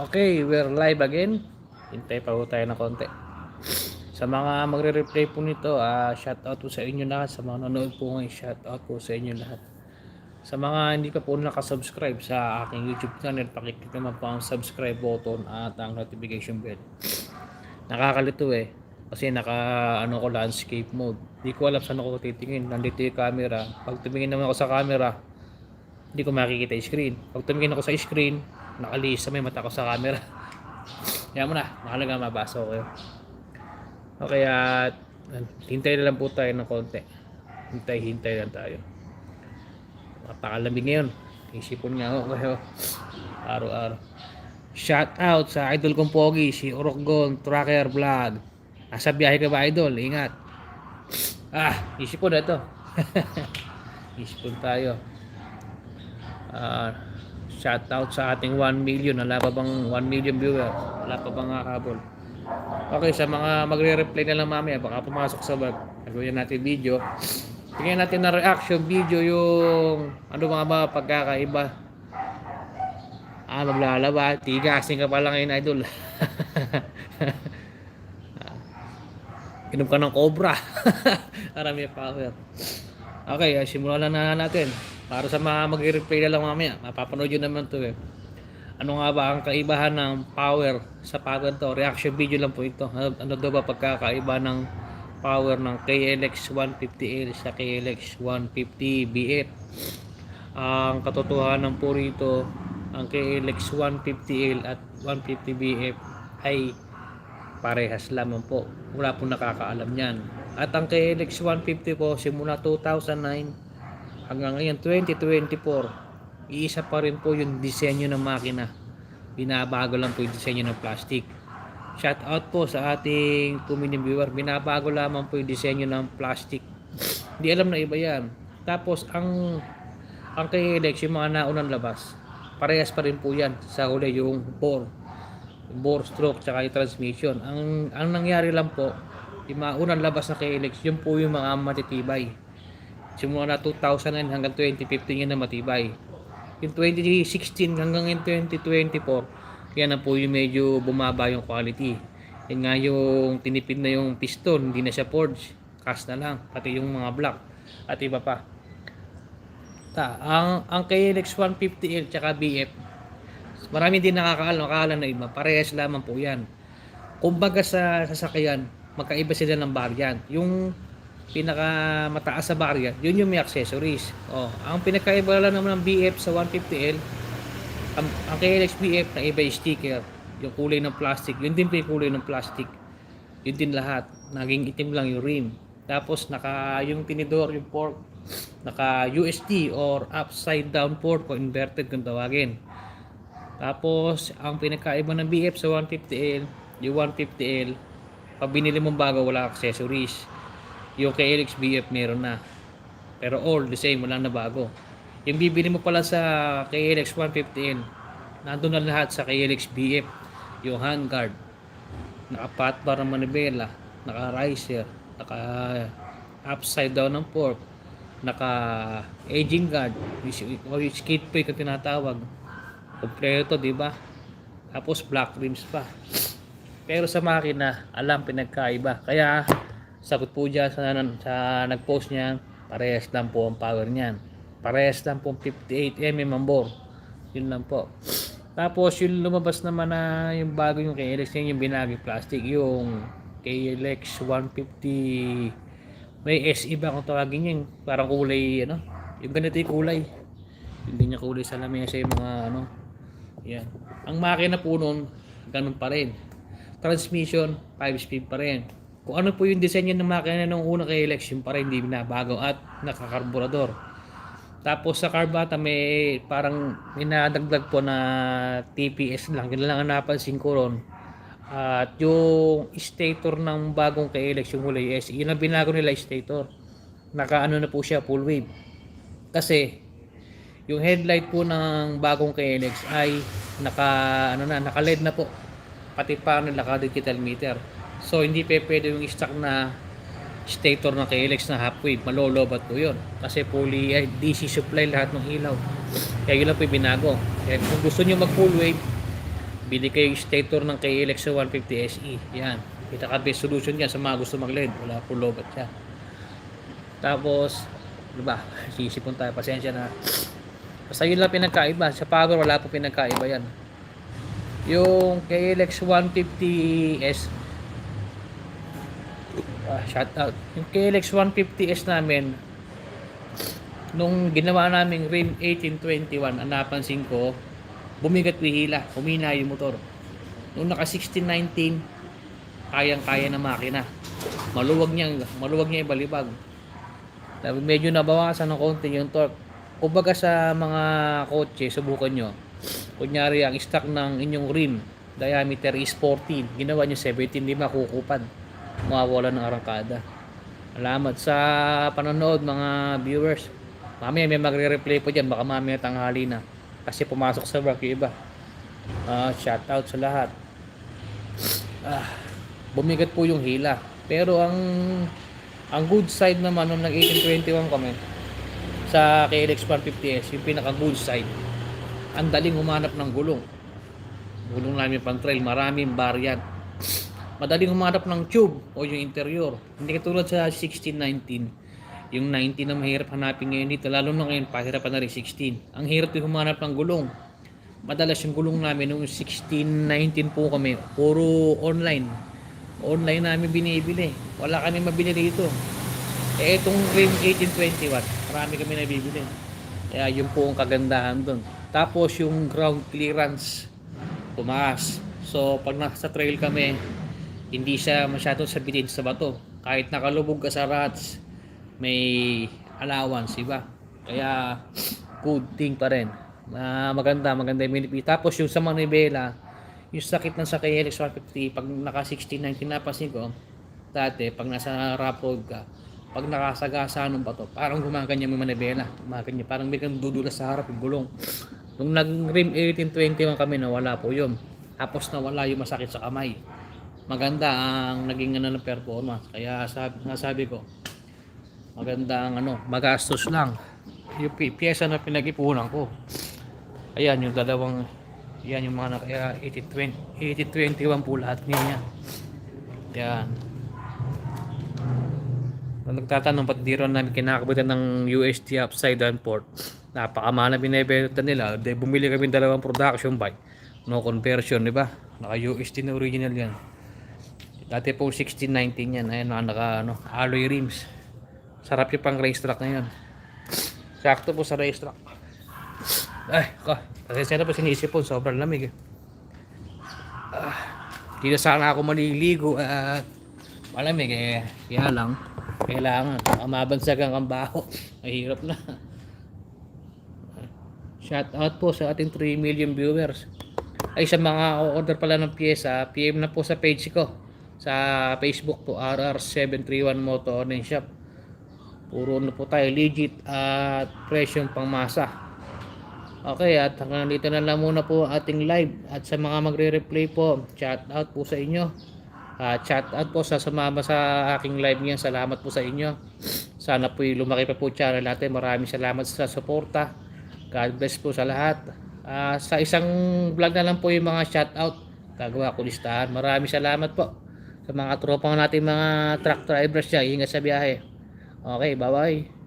Okay, we're live again. Hintay pa po tayo ng konti. Sa mga magre-replay po nito, ah shout out po sa inyo lahat. Sa mga nanonood po ngayon, shout out po sa inyo lahat. Sa mga hindi pa po nakasubscribe sa aking YouTube channel, pakiclick naman po ang subscribe button at ang notification bell. Nakakalito eh. Kasi naka ano ko landscape mode. Hindi ko alam saan ako titingin. Nandito yung camera. Pag tumingin naman ako sa camera, hindi ko makikita yung screen. Pag tumingin ako sa screen, nakalis sa may mata ko sa camera. Kaya mo na, mahalaga mabasa ko kayo. Okay, at hintay na lang po tayo ng konti. Hintay, hintay lang tayo. Napakalamig ngayon. Isipon nga ako kayo. Araw-araw. Shout out sa idol kong pogi, si Orokgon Tracker Vlog. Nasa biyahe ka ba idol? Ingat. Ah, isipon na ito. isipon tayo. Ah, shout out sa ating 1 million. Wala pa bang 1 million viewer? Wala pa bang habol? Okay, sa mga magre-reply na lang mamaya, baka pumasok sa web. Gagawin natin video. Tingnan natin na reaction video yung ano mga ba pagkakaiba. Ah, maglalaba. Tigasin ka pala ngayon, idol. Inom ka ng cobra. Para may power. Okay, ah, simulan na natin. Para sa mga mag-replay na lang mamaya, mapapanood yun naman to eh. Ano nga ba ang kaibahan ng power sa power to? Reaction video lang po ito. Ano, ano daw ba pagkakaiba ng power ng KLX 150L sa KLX 150BF? Ang katotohanan po rito, ang KLX 150L at 150BF ay parehas lamang po. Wala po nakakaalam yan. At ang KLX 150 po simula 2009 hanggang ngayon 2024 iisa pa rin po yung disenyo ng makina. Binabago lang po yung disenyo ng plastic. Shout out po sa ating 2 million viewer. Binabago lamang po yung disenyo ng plastic. Hindi alam na iba yan. Tapos ang ang KLX yung mga naunang labas parehas pa rin po yan sa huli yung bore bore stroke tsaka yung transmission ang ang nangyari lang po yung mga unang labas na KLX yun po yung mga matitibay simula na 2009 hanggang 2015 yun na matibay. Yung 2016 hanggang yung 2024 yan na po yung medyo bumaba yung quality. Yun nga yung tinipid na yung piston hindi na siya forged. Cast na lang pati yung mga block at iba pa. Ta ang ang KLX 150L tsaka BF marami din nakakaalam nakakaalam na iba. Parehas lamang po yan. Kumbaga sa sasakyan magkaiba sila ng variant. Yung pinaka mataas sa variant yun yung may accessories. Oh ang pinakaiba lang naman ng BF sa 150L ang, ang KLX BF na iba yung sticker yung kulay ng plastic yun din po yung kulay ng plastic. Yun din lahat naging itim lang yung rim. Tapos naka yung tinidor yung fork naka USD or upside down port o inverted kung tawagin. Tapos ang pinakaiba ng BF sa 150L yung 150L pag binili mong bago wala accessories yung KLX BF meron na. Pero all the same wala na bago yung bibili mo pala sa KLX 150L nandun na lahat sa KLX BF yung handguard. Naka pat bar ng manibela. Naka riser naka upside down ng fork. Naka aging guard. O yung skate plate kung tinatawag. Kompleto di ba? Tapos black rims pa. Pero sa makina alam pinagkaiba. Kaya sagot po dyan sa, sa nag-post niya parehas lang po ang power niyan. Parehas lang po 58mm ang bore yun lang po. Tapos yung lumabas naman na yung bago yung KLX yun yung binagi plastic yung KLX 150 may SE ba kung tawagin yun? Parang kulay ano? Yung ganito yung kulay. Hindi niya kulay sa lamesa yung mga ano? Yan. Ang makina po nun ganun pa rin. Transmission 5 speed pa rin kung ano po yung disenyo ng makina nung una kay Lex yung pa rin hindi binabago at nakakarburador tapos sa carbata may parang minadagdag po na TPS lang yun lang ang napansin ko ron at yung stator ng bagong KLX yung huli SE, yun ang binago nila stator. Naka ano na po siya full wave. Kasi yung headlight po ng bagong KLX ay naka ano na, naka LED na po. Pati pa naka digital meter. So hindi pa pwede yung stock na stator ng KLX na half wave, malolobat po yun. Kasi fully ay, DC supply lahat ng ilaw. Kaya yun lang po binago. Kaya kung gusto niyo mag full wave, bili kayo yung stator ng KLX 150 SE. Yan. Pinaka best solution yan sa mga gusto mag-LED. Wala po lobat siya. Tapos, ano ba? Sisipon tayo. Pasensya na. Basta yun lang pinagkaiba. Sa power, wala po pinagkaiba yan. Yung KLX 150S, ah, shout out. Yung KLX 150S namin, nung ginawa naming RIM 1821, ang napansin ko, bumigat yung hila, humina yung motor. Nung naka 1619, kayang-kaya na makina. Maluwag niya, maluwag niya ibalibag. Medyo nabawasan ng konti yung torque. Kumbaga sa mga kotse, subukan nyo. Kunyari, ang stock ng inyong rim, diameter is 14. Ginawa nyo 17, di makukupad. Mawawala ng arangkada. Salamat sa panonood mga viewers. Mamaya may magre-replay po dyan. Baka mamaya tanghali na. Kasi pumasok sa work yung iba. Ah, shout out sa lahat. Ah, bumigat po yung hila. Pero ang ang good side naman nung nag 1821 kami sa KLX 150S, yung pinaka good side, ang daling humanap ng gulong. Gulong namin pang trail, maraming variant. Madaling humanap ng tube o yung interior. Hindi katulad sa 1619. Yung 19 na mahirap hanapin ngayon dito, lalo na ngayon, pahirapan na rin 16. Ang hirap din humanap ng gulong. Madalas yung gulong namin, nung 1619 po kami, puro online. Online namin binibili. Wala kami mabili dito. Eh, itong Rim 1821, marami kami nabibili. Kaya yun po ang kagandahan doon. Tapos yung ground clearance, tumaas. So, pag nasa trail kami, hindi siya masyadong sabitin sa bato. Kahit nakalubog ka sa rats, may allowance, iba. Kaya, good thing pa rin. Na maganda, maganda yung minipili. Tapos yung sa manibela, yung sakit ng sa KLX 150, pag naka 1619 napansin ko, dati, pag nasa road ka, pag nakasagasa ng bato, parang gumaganyan yung manibela. Gumaganyan, parang may kang dudulas sa harap, yung gulong. Nung nag-rim 1821 kami, nawala po yun. Tapos nawala yung masakit sa kamay. Maganda ang naging ano ng performance. Kaya sabi, sabi ko, maganda ang ano, magastos lang. Yung pi- pyesa na pinag-ipunan ko. Ayan, yung dalawang, yan yung mga kaya 1820, 1821 po lahat niya. Yan. Kung nagtatanong ba't di ron namin kinakabitan ng UST upside down port, napakamana binibenta nila. De, bumili kami ng dalawang production bike. No conversion, di ba? Naka UST na original yan. Dati po 1619 yan. Ayun, naka, naka ano, alloy rims. Sarap yung pang racetrack na yan. Sakto po sa racetrack. Ay, ko. Kasi na po sinisipon. Sobrang lamig eh. Ah, di na sana ako maliligo at malamig eh. Kaya lang, kailangan. Baka mabansagan ang baho. Mahirap na. Shout out po sa ating 3 million viewers. Ay sa mga order pala ng pyesa, PM na po sa page ko. Sa Facebook po, RR731 Moto Online Shop. Puro na po tayo legit at presyong pangmasa. Okay, at hanggang dito na lang muna po ating live. At sa mga magre-replay po, shout out po sa inyo. Ah, chat out po sa sumama sa aking live ngayon. Salamat po sa inyo. Sana po lumaki pa po channel natin. Maraming salamat sa suporta. God bless po sa lahat. Ah, sa isang vlog na lang po yung mga shout out. Gagawa ko listahan. Maraming salamat po sa mga tropang natin mga truck drivers dyan. Ingat sa biyahe. Okay, bye-bye.